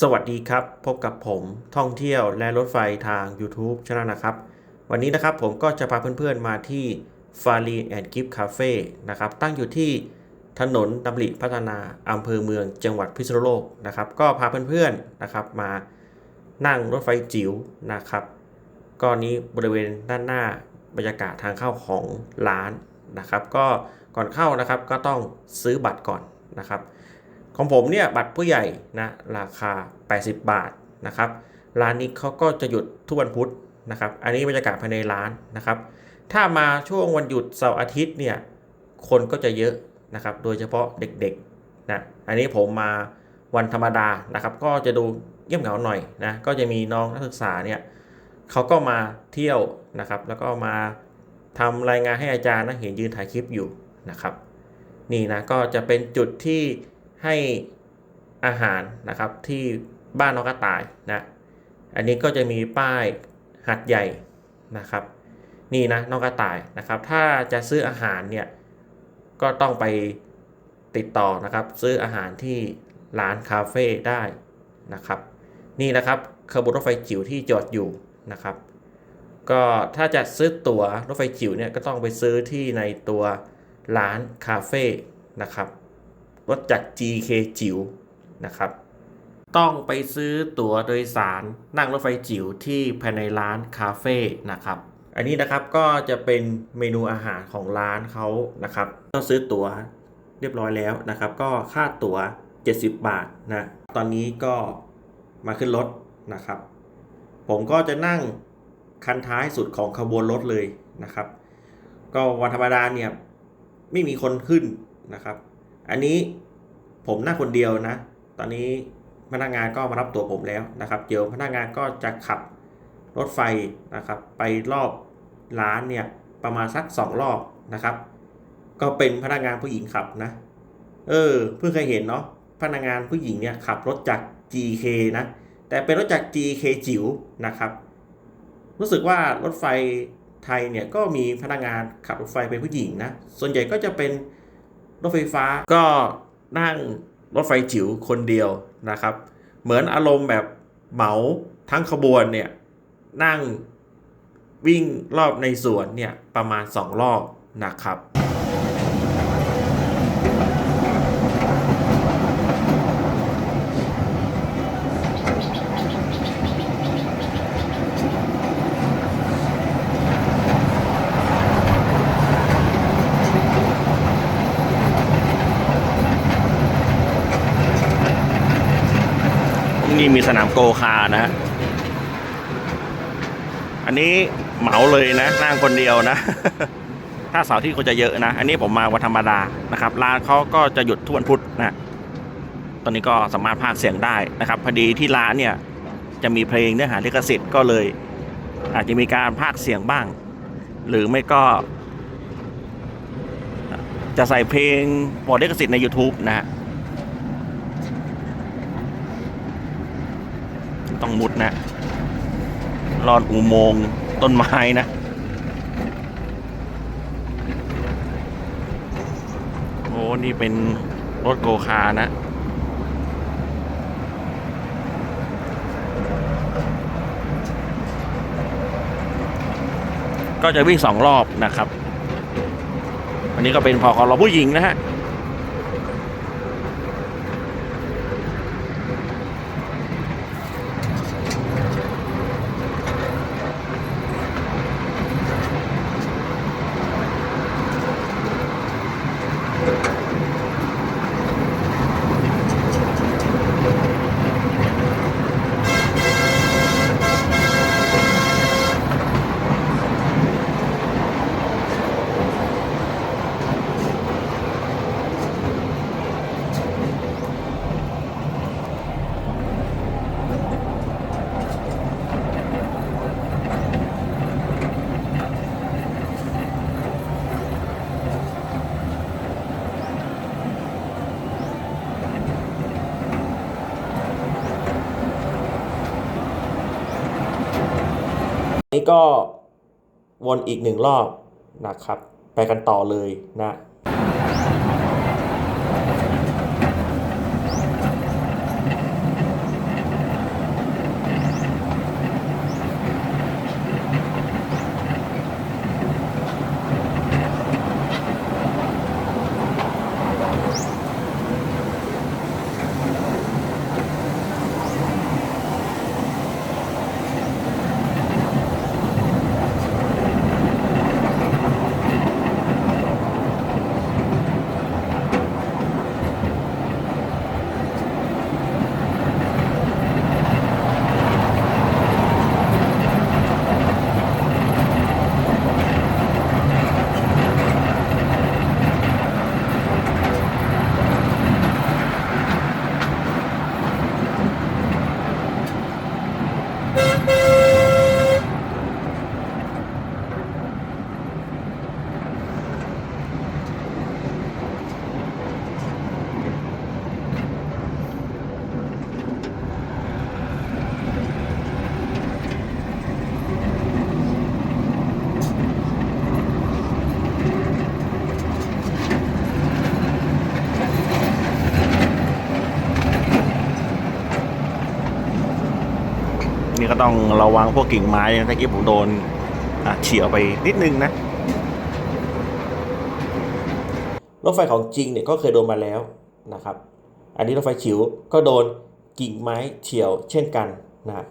สวัสดีครับ พบกับผมท่องเที่ยวและรถไฟทาง YouTube ช anel นะครับ วันนี้นะครับผมก็จะพาเพื่อนๆมาที่ f a r i and Gift Cafe นะครับ ตั้งอยู่ที่ถนนดำริพัฒนาอำเภอเมืองจังหวัดพิษณุโลกนะครับ ก็พาเพื่อนๆนะครับมานั่งรถไฟจิ๋วนะครับก็นี้บริเวณด้านหน้าบรรยากาศทางเข้าของร้านนะครับ ก็ก่อนเข้านะครับก็ต้องซื้อบัตรก่อนนะครับ ของผมเนี่ยบัตรผู้ใหญ่นะราคา 80 บาทนะครับร้านนี้เขาก็จะหยุดทุกวันพุธนะครับ อันนี้บรรยากาศภายในร้านนะครับ ถ้ามาช่วงวันหยุดเสาร์อาทิตย์เนี่ยคนก็จะเยอะนะครับ โดยเฉพาะเด็กๆนะอันนี้ผมมาวันธรรมดานะครับ ก็จะดูเงียบเหงาหน่อยนะก็จะมีน้องนักศึกษาเนี่ยเขาก็มาเที่ยวนะครับ แล้วก็มาทำรายงานให้อาจารย์นะเห็นยืนถ่ายคลิปอยู่นะครับ นี่นะก็จะเป็นจุดที่ ให้อาหารนะครับที่บ้านน้องกระต่ายนะอันนี้ก็จะมีป้ายหัดใหญ่นะครับ นี่นะน้องกระต่ายนะครับ ถ้าจะซื้ออาหารเนี่ยก็ต้องไปติดต่อนะครับ ซื้ออาหารที่ร้านคาเฟ่ได้นะครับ นี่นะครับขบวนรถไฟจิ๋วที่จอดอยู่นะครับ ก็ถ้าจะซื้อตั๋วรถไฟจิ๋วเนี่ยก็ต้องไปซื้อที่ในตัวร้านคาเฟ่นะครับ รถจาก GK จิ๋วนะครับ ต้องไปซื้อตั๋วโดยสารนั่งรถไฟจิ๋วที่ภายในร้านคาเฟ่นะครับอันนี้นะครับก็จะเป็นเมนูอาหารของร้านเขานะครับต้องซื้อตั๋วเรียบร้อยแล้วนะครับ ก็ค่าตั๋ว 70 บาทนะตอนนี้ก็มาขึ้นรถนะครับ ผมก็จะนั่งคันท้ายสุดของขบวนรถเลยนะครับ ก็วันธรรมดาเนี่ยไม่มีคนขึ้นนะครับ อันนี้ผมนั่งคนเดียวนะ ตอนนี้พนักงานก็มารับตัวผมแล้วนะครับ เดี๋ยวพนักงานก็จะขับรถไฟนะครับไปรอบร้านเนี่ยประมาณสักสองรอบนะครับ ก็เป็นพนักงานผู้หญิงขับนะ เออเพิ่งเคยเห็นเนาะพนักงานผู้หญิงเนี่ยขับรถจาก GK นะ แต่เป็นรถจาก GK จิ๋วนะครับ รู้สึกว่ารถไฟไทยเนี่ยก็มีพนักงานขับรถไฟเป็นผู้หญิงนะ ส่วนใหญ่ก็จะเป็น รถไฟฟ้าก็นั่งรถไฟจิ๋วคนเดียวนะครับ เหมือนอารมณ์แบบเหมาทั้งขบวนเนี่ยนั่งวิ่งรอบในสวนเนี่ยประมาณ 2 รอบนะครับ นี่มีสนามโกคาร์นะฮะ อันนี้เหมาเลยนะ นั่งคนเดียวนะ ถ้าเสาร์ที่คนจะเยอะนะ อันนี้ผมมาวันธรรมดานะครับ ร้านเขาก็จะหยุดทุกวันพุธนะ ตอนนี้ก็สามารถพากเสียงได้นะครับ พอดีที่ร้านเนี่ย จะมีเพลงเนื้อหาลิขสิทธิ์ก็เลย อาจจะมีการพากเสียงบ้าง หรือไม่ก็จะใส่เพลงบอดลิขสิทธิ์ใน YouTube นะฮะ ต้องมุดนะลอดอุโมงค์ต้นไม้นะ โอ้ นี่เป็นรถโกคาร์นะ ก็จะวิ่งสองรอบนะครับ อันนี้ก็เป็นพอของเราผู้หญิงนะฮะ ก็วนอีกหนึ่งรอบนะครับ ไปกันต่อเลยนะ นี้ก็ต้องระวังพวกกิ่งไม้นะตะกี้ผมโดนเฉียวไปนิดนึงนะรถไฟของจริงเนี่ยก็เคยโดนมาแล้วนะครับ อันนี้รถไฟฉิวก็โดนกิ่งไม้เฉียวเช่นกันนะ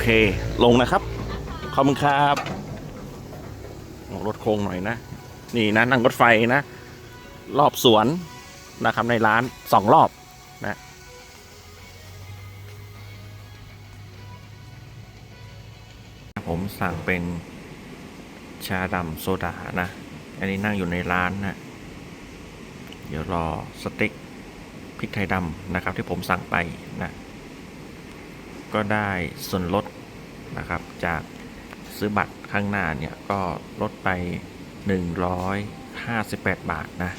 เค ลงนะครับ ขอบคุณครับรถโค้งหน่อยนะ นี่นะนั่งรถไฟนะ รอบสวนนะครับในร้านสองรอบนะผมสั่งเป็นชาดำโซดานะ อันนี้นั่งอยู่ในร้านนะ เดี๋ยวรอสเต็กพริกไทยดำนะครับที่ผมสั่งไปนะ ก็ได้ส่วนลดนะครับจากซื้อบัตรข้างหน้าเนี่ยก็ลดไป 158 บาทนะ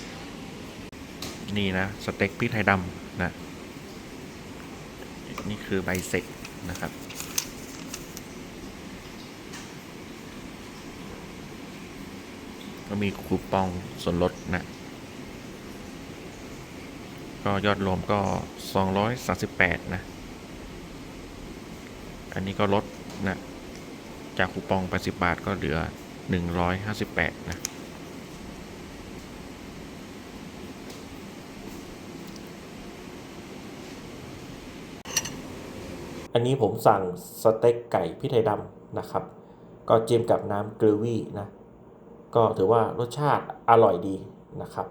นี่นะสเต็กพริกไทยดำนะนี่คือใบเสร็จนะครับก็มีคูปองส่วนลดนะ ก็ยอดรวมก็ 238 นะ อันนี้ก็ลดนะจากคูปอง 80 บาทก็เหลือ 158 นะ อันนี้ผมสั่งสเต็กไก่พริกไทยดำนะครับ ก็จิ้มกับน้ำเกลือวี่นะ ก็ถือว่ารสชาติอร่อยดีนะครับ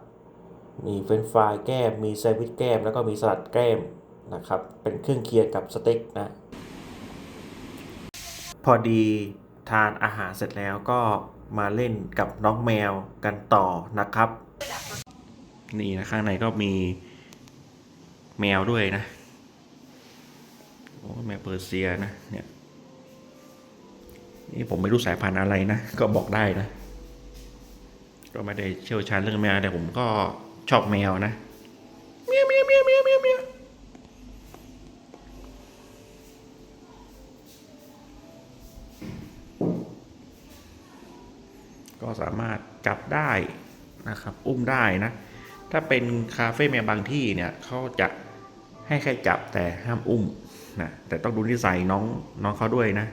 มีเฟรนฟรายแก้ม มีแซนด์วิชแก้ม แล้วก็มีสลัดแก้มนะครับ เป็นเครื่องเคียงกับสเต็กนะ พอดีทานอาหารเสร็จแล้วก็มาเล่นกับน้องแมวกันต่อนะครับ นี่นะข้างในก็มีแมวด้วยนะโอ้แมวเปอร์เซียนะเนี่ยนี่ผมไม่รู้สายพันธุ์อะไรนะ ก็บอกได้นะ ก็ไม่ได้เชี่ยวชาญเรื่องแมวแต่ผมก็ชอบแมวนะเมียวเมียวเมียวเมียวเมียวเมียวก็สามารถจับ ได้นะครับ อุ้มได้นะ ถ้าเป็นคาเฟ่แมวบางที่เนี่ยเขาจะให้แค่จับแต่ห้ามอุ้มนะแต่ต้องดูนิสัยน้องน้องเขาด้วยนะ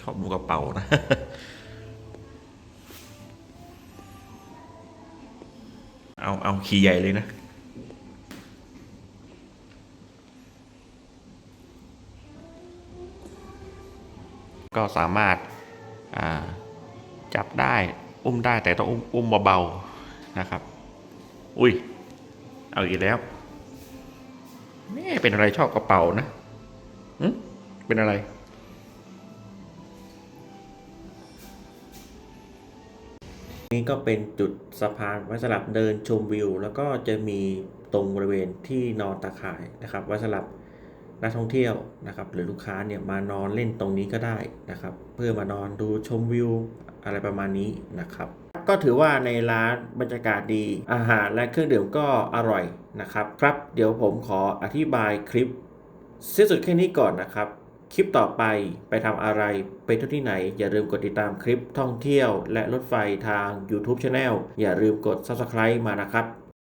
ชอบหมูกระเป๋านะเอาเอาขี่ใหญ่เลยนะ ก็สามารถาจับได้อุ้มได้แต่ต้องอุ้มอุ้มเบาๆนะครับ อุ้ย เอาอีกแล้วแม่เป็นอะไรชอบกระเป๋านะเป็นอะไร นี่ก็เป็นจุดสะพานไว้สำหรับเดินชมวิว แล้วก็จะมีตรงบริเวณที่นอนตาข่ายนะครับไว้สำหรับ นักท่องเที่ยวนะครับ หรือลูกค้าเนี่ยมานอนเล่นตรงนี้ก็ได้นะครับ เพื่อมานอนดูชมวิวอะไรประมาณนี้นะครับ ก็ถือว่าในร้านบรรยากาศดีอาหารและเครื่องดื่มก็อร่อยนะครับครับเดี๋ยวผมขออธิบายคลิปสิ้นสุดแค่นี้ก่อนนะครับ คลิปต่อไปไปทำอะไรไปที่ยวที่ไหน อย่าลืมกดติดตามคลิปท่องเที่ยว และรถไฟทาง YouTube Channel อย่าลืมกด Subscribe มานะครับ